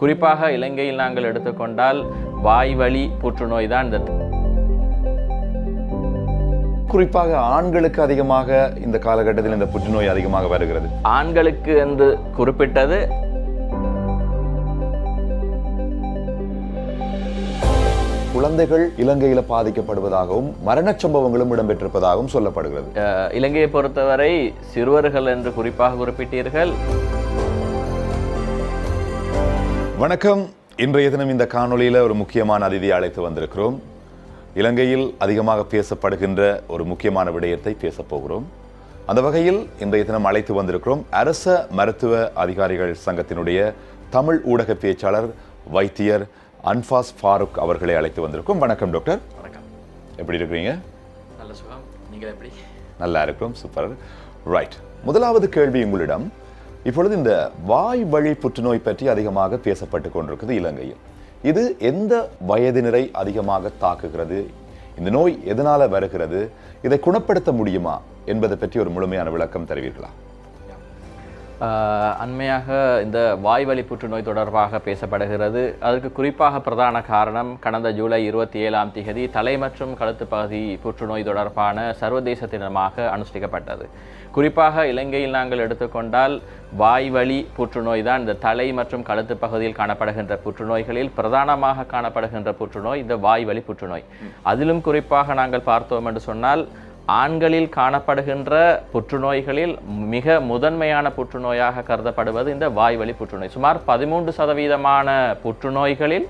குறிப்பாக இலங்கையில் நாங்கள் எடுத்துக்கொண்டால் வாய்வழி புற்றுநோய் தான் இந்த குறிப்பாக ஆண்களுக்கு அதிகமாக இந்த காலகட்டத்தில் இந்த புற்றுநோய் அதிகமாக வருகிறது. ஆண்களுக்கு என்று குறிப்பிட்டது. குழந்தைகள் இலங்கையில பாதிக்கப்படுவதாகவும் மரணச் சம்பவங்களும் இடம்பெற்றிருப்பதாகவும் சொல்லப்படுகிறது. இலங்கையை பொறுத்தவரை சிறுவர்கள் என்று குறிப்பாக குறிப்பிட்டீர்கள். வணக்கம். இன்றைய தினம் இந்த காணொளியில ஒரு முக்கியமான அதிதியை அழைத்து வந்திருக்கிறோம். இலங்கையில் அதிகமாக பேசப்படுகின்ற ஒரு முக்கியமான விடயத்தை பேசப் போகிறோம். அந்த வகையில் இன்றைய தினம் அழைத்து வந்திருக்கிறோம் அரச மருத்துவ அதிகாரிகள் சங்கத்தினுடைய தமிழ் ஊடக பேச்சாளர் வைத்தியர் அன்பாஸ் ஃபாரூக் அவர்களை அழைத்து வந்திருக்கோம் வணக்கம் டாக்டர். வணக்கம். எப்படி இருக்கிறீங்க? நல்ல சுகம். நீங்கள் எப்படி? நல்லா இருக்கிறோம். சூப்பர். ரைட். முதலாவது கேள்வி உங்களிடம் இப்பொழுது இந்த வாய் வழி புற்றுநோய் பற்றி அதிகமாக பேசப்பட்டு கொண்டிருக்குது இலங்கையில். இது எந்த வயதினரை அதிகமாக தாக்குகிறது? இந்த நோய் எதனால வருகிறது? இதை குணப்படுத்த முடியுமா? என்பதை பற்றி ஒரு முழுமையான விளக்கம் தருவீர்களா? அண்மையாக இந்த வாய்வழி புற்றுநோய் தொடர்பாக பேசப்படுகிறது. அதற்கு குறிப்பாக பிரதான காரணம் கடந்த ஜூலை இருபத்தி ஏழாம் தேதி தலை மற்றும் கழுத்து பகுதி புற்றுநோய் தொடர்பான சர்வதேச தினமாக அனுஷ்டிக்கப்பட்டது. குறிப்பாக இலங்கையில் நாங்கள் எடுத்துக்கொண்டால் வாய்வழி புற்றுநோய் தான் இந்த தலை மற்றும் கழுத்து பகுதியில் காணப்படுகின்ற புற்றுநோய்களில் பிரதானமாக காணப்படுகின்ற புற்றுநோய் இந்த வாய்வழி புற்றுநோய் அதிலும் குறிப்பாக நாங்கள் பார்த்தோம் என்று சொன்னால் ஆண்களில் காணப்படுகின்ற புற்றுநோய்களில் மிக முதன்மையான புற்றுநோயாக கருதப்படுவது இந்த வாய்வழி புற்றுநோய். சுமார் பதிமூன்று சதவீதமான புற்றுநோய்களில்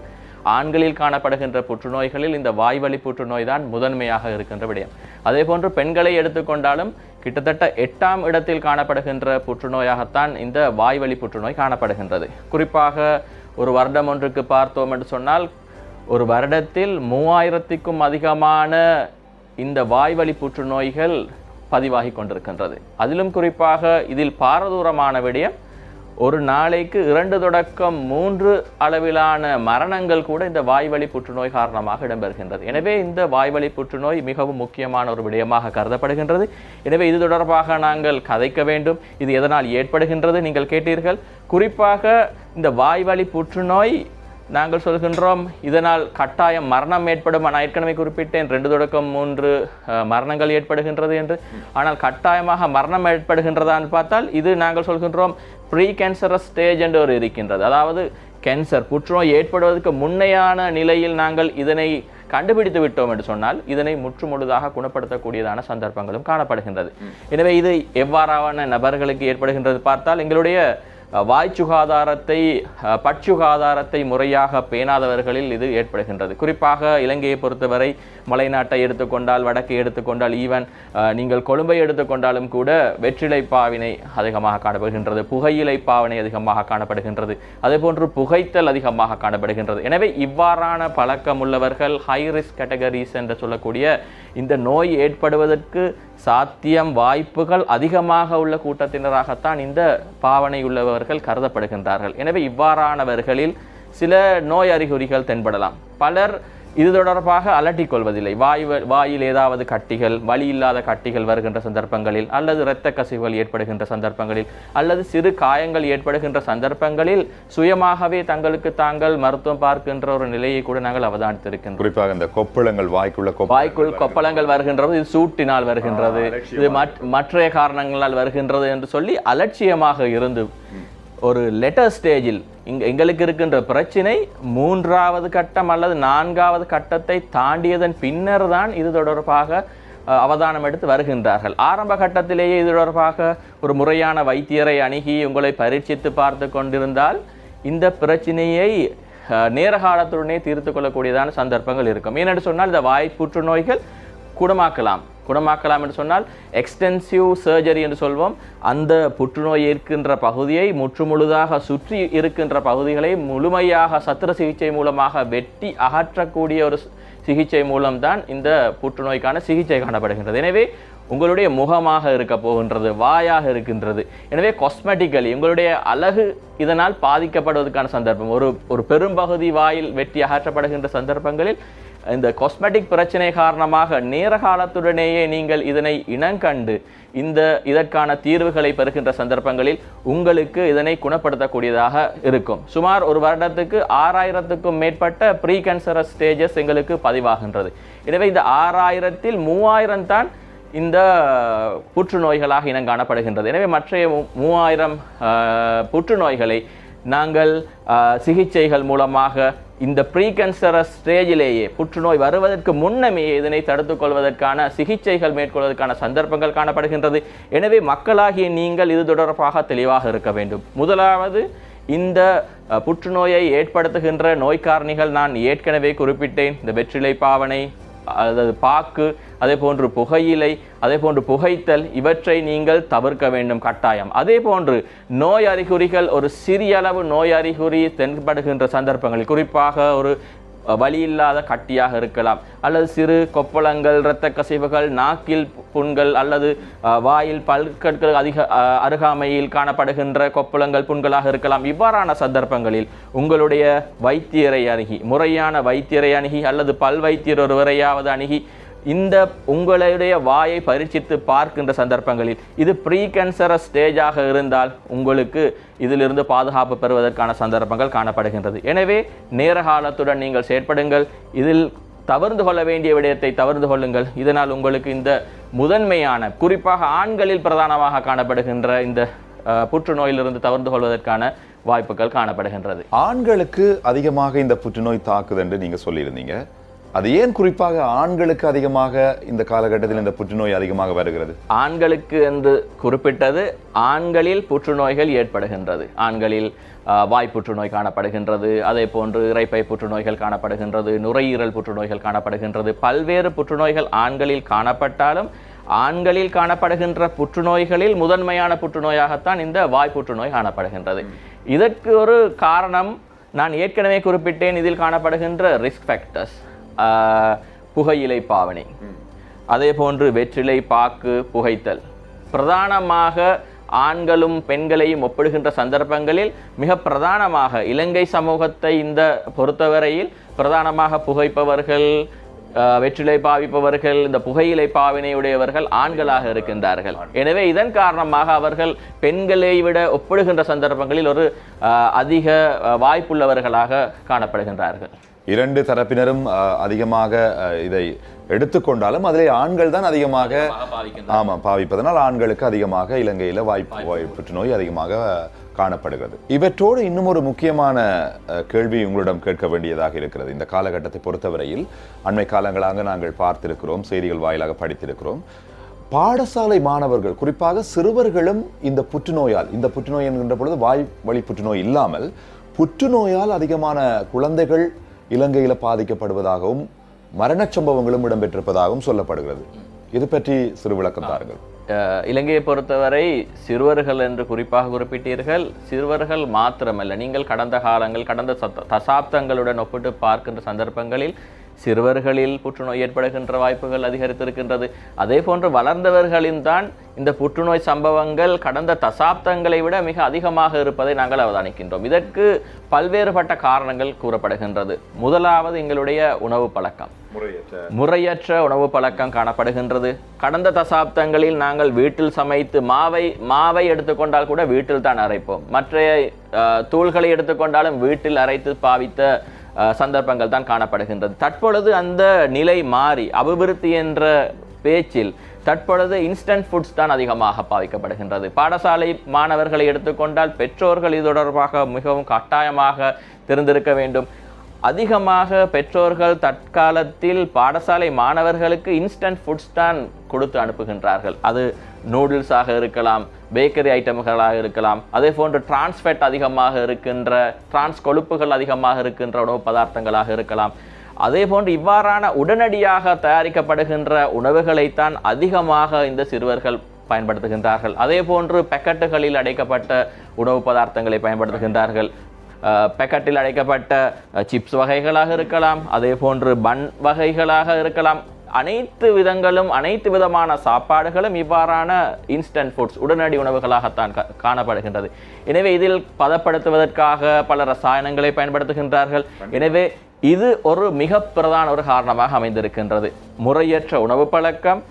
ஆண்களில் காணப்படுகின்ற புற்றுநோய்களில் இந்த வாய்வழி புற்றுநோய் தான் முதன்மையாக இருக்கின்ற விடயம். அதே போன்று பெண்களை எடுத்துக்கொண்டாலும் கிட்டத்தட்ட எட்டாம் இடத்தில் காணப்படுகின்ற புற்றுநோயாகத்தான் இந்த வாய்வழி புற்றுநோய் காணப்படுகின்றது. குறிப்பாக ஒரு வருடம் ஒன்றுக்கு பார்த்தோம் என்று சொன்னால் ஒரு வருடத்தில் மூவாயிரத்திற்கும் அதிகமான இந்த வாய்வழி புற்றுநோய்கள் பதிவாகி கொண்டிருக்கின்றது. அதிலும் குறிப்பாக இதில் பாரதூரமான விடயம் ஒரு நாளைக்கு இரண்டு தொடக்கம் மூன்று அளவிலான மரணங்கள் கூட இந்த வாய்வழி புற்றுநோய் காரணமாக இடம்பெறுகின்றது. எனவே இந்த வாய்வழி புற்றுநோய் மிகவும் முக்கியமான ஒரு விடயமாக கருதப்படுகின்றது. எனவே இது தொடர்பாக நாங்கள் கதைக்க வேண்டும். இது எதனால் ஏற்படுகின்றது நீங்கள் கேட்டீர்கள். குறிப்பாக இந்த வாய்வழி புற்றுநோய் நாங்கள் சொல்கின்றோம் இதனால் கட்டாயம் மரணம் ஏற்படும் நான் ஏற்கனவே குறிப்பிட்டேன். ரெண்டு தொடக்கம் மூன்று மரணங்கள் ஏற்படுகின்றது என்று. ஆனால் கட்டாயமாக மரணம் ஏற்படுகின்றதான்னு பார்த்தால் இது நாங்கள் சொல்கின்றோம் ப்ரீ கேன்சரஸ் ஸ்டேஜ் என்று ஒரு இருக்கின்றது. அதாவது கேன்சர் புற்றுநோய் ஏற்படுவதற்கு முன்னையான நிலையில் நாங்கள் இதனை கண்டுபிடித்து விட்டோம் என்று சொன்னால் இதனை முற்றுமுழுதாக குணப்படுத்தக்கூடியதான சந்தர்ப்பங்களும் காணப்படுகின்றது. எனவே இது எவ்வாறான நபர்களுக்கு ஏற்படுகின்றது பார்த்தால் எங்களுடைய அஹ், வாய் சுகாதாரத்தை பட்சுகாதாரத்தை முறையாக பேணாதவர்களில் இது ஏற்படுகின்றது. குறிப்பாக இலங்கையை பொறுத்தவரை மலைநாட்டை எடுத்துக்கொண்டால் வடக்கை எடுத்துக்கொண்டால் ஈவன் நீங்கள் கொழும்பை எடுத்துக்கொண்டாலும் கூட வெற்றிலை பாவினை அதிகமாக காணப்படுகின்றது புகையிலை பாவனை அதிகமாக காணப்படுகின்றது அதேபோன்று புகைத்தல் அதிகமாக காணப்படுகின்றது. எனவே இவ்வாறான பழக்கம் உள்ளவர்கள் ஹை ரிஸ்க் கேட்டகரிஸ் என்று சொல்லக்கூடிய இந்த நோய் ஏற்படுவதற்கு சாத்தியம் வாய்ப்புகள் அதிகமாக உள்ள கூட்டத்தினராகத்தான் இந்த பாவனை உள்ளவர்கள் கருதப்படுகின்றார்கள். எனவே இவ்வாறானவர்களில் சில நோய் அறிகுறிகள் தென்படலாம். பலர் இது தொடர்பாக அலட்டிக் கொள்வதில்லை. வாய் வாயில் ஏதாவது கட்டிகள் வலி இல்லாத கட்டிகள் வருகின்ற சந்தர்ப்பங்களில் அல்லது இரத்த கசிவுகள் ஏற்படுகின்ற சந்தர்ப்பங்களில் அல்லது சிறு காயங்கள் ஏற்படுகின்ற சந்தர்ப்பங்களில் சுயமாகவே தங்களுக்கு தாங்கள் மருத்துவம் பார்க்கின்ற ஒரு நிலையை கூட நாங்கள் அவதானித்திருக்கின்றோம். குறிப்பாக இந்த கொப்பளங்கள் வாய்க்குள்ள வாய்க்குள் கொப்பளங்கள் வருகின்றது இது சூட்டினால் வருகின்றது இது மற்- மற்றைய காரணங்களால் வருகின்றது என்று சொல்லி அலட்சியமாக இருந்து ஒரு லெட்டர் ஸ்டேஜில் இங்கே எங்களுக்கு இருக்கின்ற பிரச்சினை மூன்றாவது கட்டம் அல்லது நான்காவது கட்டத்தை தாண்டியதன் பின்னர் தான் இது தொடர்பாக அவதானம் எடுத்து வருகின்றார்கள். ஆரம்ப கட்டத்திலேயே இது தொடர்பாக ஒரு முறையான வைத்தியரை அணுகி உங்களை பரீட்சித்து பார்த்து கொண்டிருந்தால் இந்த பிரச்சினையை நேரகாலத்துடனே நேர காலத்துடனே தீர்த்து கொள்ளக்கூடியதான சந்தர்ப்பங்கள் இருக்கும். ஏனென்று சொன்னால் இந்த வாய் புற்றுநோய்கள் குணமாக்கலாம். குணமாக்கலாம் என்று சொன்னால் எக்ஸ்டென்சிவ் சர்ஜரி என்று சொல்வோம். அந்த புற்றுநோய் இருக்கின்ற பகுதியை முற்றுமுழுதாக சுற்றி இருக்கின்ற பகுதிகளை முழுமையாக சத்திர சிகிச்சை மூலமாக வெட்டி அகற்றக்கூடிய ஒரு சிகிச்சை மூலம்தான் இந்த புற்றுநோய்க்கான சிகிச்சை காணப்படுகின்றது. எனவே உங்களுடைய முகமாக இருக்க போகின்றது வாயாக இருக்கின்றது. எனவே காஸ்மெட்டிக்கலி உங்களுடைய அழகு இதனால் பாதிக்கப்படுவதற்கான சந்தர்ப்பம். ஒரு ஒரு பெரும்பகுதி வாயில் வெட்டி அகற்றப்படுகின்ற சந்தர்ப்பங்களில் இந்த காஸ்மெட்டிக் பிரச்சனை காரணமாக நேர காலத்துடனேயே நீங்கள் இதனை இனங்கண்டு இந்த இதற்கான தீர்வுகளை பெறுகின்ற சந்தர்ப்பங்களில் உங்களுக்கு இதனை குணப்படுத்தக்கூடியதாக இருக்கும். சுமார் ஒரு வருடத்துக்கு ஆறாயிரத்துக்கும் மேற்பட்ட ப்ரீ கேன்சரஸ் ஸ்டேஜஸ் எங்களுக்கு பதிவாகின்றது. எனவே இந்த ஆறாயிரத்தில் மூவாயிரம் தான் இந்த புற்றுநோய்களாக இனம் காணப்படுகின்றது. எனவே மற்ற மூவாயிரம் புற்றுநோய்களை நாங்கள் சிகிச்சைகள் மூலமாக இந்த ப்ரீகன்சரஸ் ஸ்டேஜிலேயே புற்றுநோய் வருவதற்கு முன்னமே இதனை தடுத்துக் கொள்வதற்கான சிகிச்சைகள் மேற்கொள்வதற்கான சந்தர்ப்பங்கள் காணப்படுகின்றது. எனவே மக்களாகிய நீங்கள் இது தொடர்பாக தெளிவாக இருக்க வேண்டும். முதலாவது இந்த புற்றுநோயை ஏற்படுத்துகின்ற நோய்க்காரணிகள் நான் ஏற்கனவே குறிப்பிட்டேன். இந்த வெற்றிலை பாவனை அதாவது பாக்கு அதே போன்று புகையிலை அதே போன்று புகைத்தல் இவற்றை நீங்கள் தவிர்க்க வேண்டும் கட்டாயம். அதே போன்று நோய் அறிகுறிகள் ஒரு சிறிய அளவு நோய் அறிகுறி தென்படுகின்ற சந்தர்ப்பங்களில் குறிப்பாக ஒரு அஹ், வலி இல்லாத கட்டியாக இருக்கலாம் அல்லது சிறு கொப்பளங்கள் இரத்த கசிவுகள் நாக்கில் புண்கள் அல்லது வாயில் பல்கற்கள் அதிக அருகாமையில் காணப்படுகின்ற கொப்பளங்கள் புண்களாக இருக்கலாம். இவ்வாறான சந்தர்ப்பங்களில் உங்களுடைய வைத்தியரை அணுகி முறையான வைத்தியரை அணுகி அல்லது பல் வைத்தியர் ஒருவரையாவது அணுகி இந்த உங்களுடைய வாயை பரீட்சித்து பார்க்கின்ற சந்தர்ப்பங்களில் இது ப்ரீ கேன்சரஸ் ஸ்டேஜாக இருந்தால் உங்களுக்கு இதிலிருந்து பாதுகாப்பு பெறுவதற்கான சந்தர்ப்பங்கள் காணப்படுகின்றது. எனவே நேர காலத்துடன் நீங்கள் செயற்படுங்கள். இதில் தவிர்ந்து கொள்ள வேண்டிய விடயத்தை தவறுந்து கொள்ளுங்கள். இதனால் உங்களுக்கு இந்த முதன்மையான குறிப்பாக ஆண்களில் பிரதானமாக காணப்படுகின்ற இந்த புற்றுநோயிலிருந்து தவிர்த்து கொள்வதற்கான வாய்ப்புகள் காணப்படுகின்றது. ஆண்களுக்கு அதிகமாக இந்த புற்றுநோய் தாக்குது என்று நீங்கள் சொல்லியிருந்தீங்க. அது ஏன் குறிப்பாக ஆண்களுக்கு அதிகமாக இந்த காலகட்டத்தில் இந்த புற்றுநோய் அதிகமாக வருகிறது? ஆண்களுக்கு என்று குறிப்பிட்டது ஆண்களில் புற்றுநோய்கள் ஏற்படுகின்றது. ஆண்களில் வாய் புற்றுநோய் காணப்படுகின்றது அதே போன்று இரைப்பை புற்றுநோய்கள் காணப்படுகின்றது நுரையீரல் புற்றுநோய்கள் காணப்படுகின்றது. பல்வேறு புற்றுநோய்கள் ஆண்களில் காணப்பட்டாலும் ஆண்களில் காணப்படுகின்ற புற்றுநோய்களில் முதன்மையான புற்றுநோயாகத்தான் இந்த வாய் புற்றுநோய் காணப்படுகின்றது. இதற்கு ஒரு காரணம் நான் ஏற்கனவே குறிப்பிட்டேன் இதில் காணப்படுகின்ற ரிஸ்க் ஃபேக்டர்ஸ் புகையிலை பாவனை. அதே போன்று வெற்றிலை பாக்கு புகைத்தல். பிரதானமாக ஆண்களும் பெண்களையும் ஒப்பிடுகின்ற சந்தர்ப்பங்களில் மிக பிரதானமாக இலங்கை சமூகத்தை இந்த பொறுத்தவரையில் பிரதானமாக புகைப்பவர்கள் வெற்றிலை பாவிப்பவர்கள் இந்த புகையிலை பாவினையுடையவர்கள் ஆண்களாக இருக்கின்றார்கள். எனவே இதன் காரணமாக அவர்கள் பெண்களை விட ஒப்பிடுகின்ற சந்தர்ப்பங்களில் ஒரு அதிக வாய்ப்புள்ளவர்களாக காணப்படுகின்றார்கள். இரண்டு தரப்பினரும் அதிகமாக இதை எடுத்துக்கொண்டாலும் அதிலே ஆண்கள் தான் அதிகமாக ஆமா பாவிப்பதனால் ஆண்களுக்கு அதிகமாக இலங்கையில வாய்ப்பு வாய் புற்றுநோய் அதிகமாக காணப்படுகிறது. இவற்றோடு இன்னும் ஒரு முக்கியமான கேள்வி உங்களிடம் கேட்க வேண்டியதாக இருக்கிறது. இந்த காலகட்டத்தை பொறுத்தவரையில் அண்மை காலங்களாக நாங்கள் பார்த்திருக்கிறோம் செய்திகள் வாயிலாக படித்திருக்கிறோம். பாடசாலை மாணவர்கள் குறிப்பாக சிறுவர்களும் இந்த புற்றுநோயால் இந்த புற்றுநோய் என்கின்ற பொழுது வாய் வழி புற்றுநோய் இல்லாமல் புற்றுநோயால் அதிகமான குழந்தைகள் இலங்கையில் பாதிக்கப்படுவதாகவும் மரணச் சம்பவங்களும் இடம்பெற்றிருப்பதாகவும் சொல்லப்படுகிறது. இது பற்றி சிறு விளக்கம் தாருங்கள் அஹ் இலங்கையை பொறுத்தவரை சிறுவர்கள் என்று குறிப்பாக குறிப்பிட்டீர்கள். சிறுவர்கள் மாத்திரமல்ல நீங்கள் கடந்த காலங்கள் கடந்த சத்த- தசாப்தங்களுடன் ஒப்பிட்டு பார்க்கின்ற சந்தர்ப்பங்களில் சிறுவர்களில் புற்றுநோய் ஏற்படுகின்ற வாய்ப்புகள் அதிகரித்திருக்கின்றது. அதே போன்று வளர்ந்தவர்களின் தான் இந்த புற்றுநோய் சம்பவங்கள் கடந்த தசாப்தங்களை விட மிக அதிகமாக இருப்பதை நாங்கள் அவதானிக்கின்றோம். இதற்கு பல்வேறுபட்ட காரணங்கள் கூறப்படுகின்றது. முதலாவது எங்களுடைய உணவு பழக்கம். முறையற்ற. உணவு பழக்கம் காணப்படுகின்றது. கடந்த தசாப்தங்களில் நாங்கள் வீட்டில் சமைத்து மாவை மாவை எடுத்துக்கொண்டால் கூட வீட்டில் தான் அரைப்போம். மற்ற தூள்களை எடுத்துக்கொண்டாலும் வீட்டில் அரைத்து பாவித்த சந்தர்ப்பங்கள் தான் காணப்படுகின்றது. தற்பொழுது அந்த நிலை மாறி அபிவிருத்தி என்ற பேச்சில் தற்பொழுது இன்ஸ்டன்ட் ஃபுட்ஸ் தான் அதிகமாக பாவிக்கப்படுகின்றது பாடசாலை மாணவர்களை எடுத்துக்கொண்டால் பெற்றோர்கள் இது தொடர்பாக மிகவும் கட்டாயமாக தெரிந்திருக்க வேண்டும். அதிகமாக பெற்றோர்கள் தற்காலத்தில் பாடசாலை மாணவர்களுக்கு இன்ஸ்டன்ட் ஃபுட் ஸ்டாண்ட் கொடுத்து அனுப்புகின்றார்கள். அது நூடுல்ஸாக இருக்கலாம் பேக்கரி ஐட்டம்களாக இருக்கலாம் அதே போன்று டிரான்ஸ்ஃபேட் அதிகமாக இருக்கின்ற டிரான்ஸ் கொழுப்புகள் அதிகமாக இருக்கின்ற உணவு பதார்த்தங்களாக இருக்கலாம். அதே போன்று இவ்வாறான உடனடியாக தயாரிக்கப்படுகின்ற உணவுகளைத்தான் அதிகமாக இந்த சிறுவர்கள் பயன்படுத்துகின்றார்கள். அதே போன்று பெக்கெட்டுகளில் அடைக்கப்பட்ட உணவு பதார்த்தங்களை பயன்படுத்துகின்றார்கள். பேக்கெட்டில் அடைக்கப்பட்ட சிப்ஸ் வகைகளாக இருக்கலாம் அதே போன்று பன் வகைகளாக இருக்கலாம். அனைத்து விதங்களும் அனைத்து விதமான சாப்பாடுகளும் இவ்வாறான இன்ஸ்டன்ட் ஃபுட்ஸ் உடனடி உணவுகளாகத்தான் கா- காணப்படுகின்றது. எனவே இதில் பதப்படுத்துவதற்காக பல ரசாயனங்களை பயன்படுத்துகின்றார்கள். எனவே இது ஒரு மிக பிரதான ஒரு காரணமாக அமைந்திருக்கின்றது. முறையற்ற உணவு பழக்கம்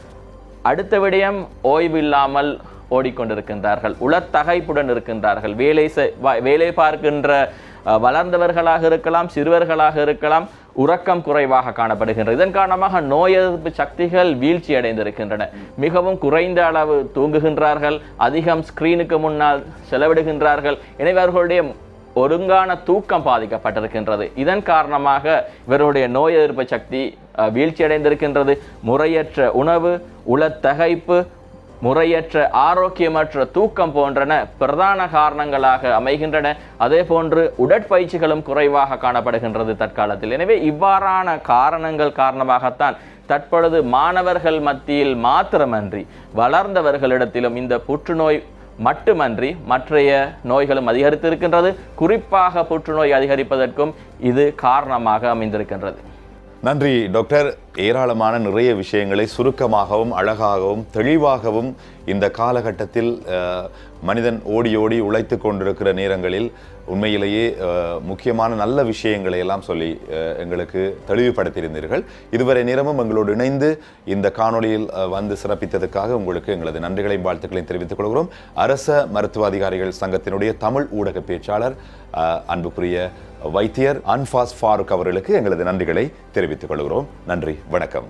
அடுத்த விடயம் ஓய்வு இல்லாமல் ஓடிக்கொண்டிருக்கின்றார்கள். உளத்தகைப்புடன் இருக்கின்றார்கள். வேலை வ- வேலை பார்க்கின்ற வளர்ந்தவர்களாக இருக்கலாம் சிறுவர்களாக இருக்கலாம் உறக்கம் குறைவாக காணப்படுகின்றது. இதன் காரணமாக நோய் எதிர்ப்பு சக்திகள் வீழ்ச்சி அடைந்திருக்கின்றன. மிகவும் குறைந்த அளவு தூங்குகின்றார்கள் அதிகம் ஸ்கிரீனுக்கு முன்னால் செலவிடுகின்றார்கள். எனவே அவர்களுடைய ஒருங்கான தூக்கம் பாதிக்கப்பட்டிருக்கின்றது. இதன் காரணமாக இவருடைய நோய் எதிர்ப்பு சக்தி வீழ்ச்சியடைந்திருக்கின்றது முறையற்ற உணவு உளத்தகைப்பு முறையற்ற ஆரோக்கியமற்ற தூக்கம் போன்றன பிரதான காரணங்களாக அமைகின்றன. அதே போன்று உடற்பயிற்சிகளும் குறைவாக காணப்படுகின்றது தற்காலத்தில். எனவே இவ்வாறான காரணங்கள் காரணமாகத்தான் தற்பொழுது மாணவர்கள் மத்தியில் மாத்திரமன்றி வளர்ந்தவர்களிடத்திலும் இந்த புற்றுநோய் மட்டுமன்றி மற்றைய நோய்களும் அதிகரித்திருக்கின்றது. குறிப்பாக புற்றுநோய் அதிகரிப்பதற்கும் இது காரணமாக அமைந்திருக்கின்றது. நன்றி டாக்டர். ஏராளமான நிறைய விஷயங்களை சுருக்கமாகவும் அழகாகவும் தெளிவாகவும் இந்த காலகட்டத்தில் மனிதன் ஓடி ஓடி உழைத்து கொண்டிருக்கிற நேரங்களில் உண்மையிலேயே முக்கியமான நல்ல விஷயங்களை எல்லாம் சொல்லி எங்களுக்கு தெளிவுபடுத்தியிருந்தீர்கள். இதுவரை நேரமும் எங்களோடு இணைந்து இந்த காணொளியில் வந்து சிறப்பித்ததுக்காக உங்களுக்கு எங்களது நன்றிகளையும் வாழ்த்துக்களையும் தெரிவித்துக் கொள்கிறோம். அரச மருத்துவ அதிகாரிகள் சங்கத்தினுடைய தமிழ் ஊடக பேச்சாளர் அன்புக்குரிய வைத்தியர் அன்பாஸ் ஃபாரூக் அவர்களுக்கு எங்களது நன்றிகளை தெரிவித்துக் கொள்கிறோம். நன்றி வணக்கம்.